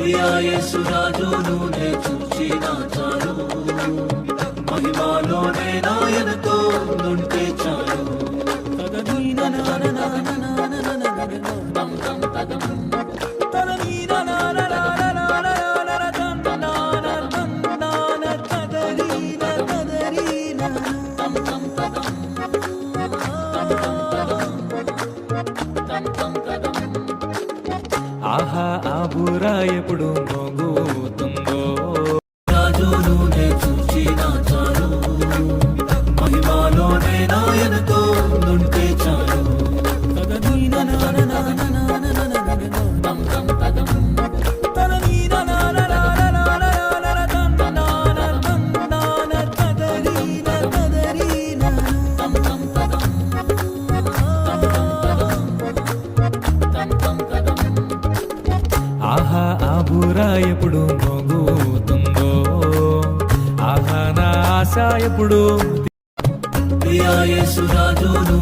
ప్రియాయేసురాజును నే చూచిన చాలు. మహిమాలోనే నాయనతో నుంటే చాలు. ఆహా ఆ బూరా ఎప్పుడు మోగుతుందో బురా ఎప్పుడు మోగుతుందో ఆహా నా ఆశ ఎప్పుడు ప్రియాయేసురాజును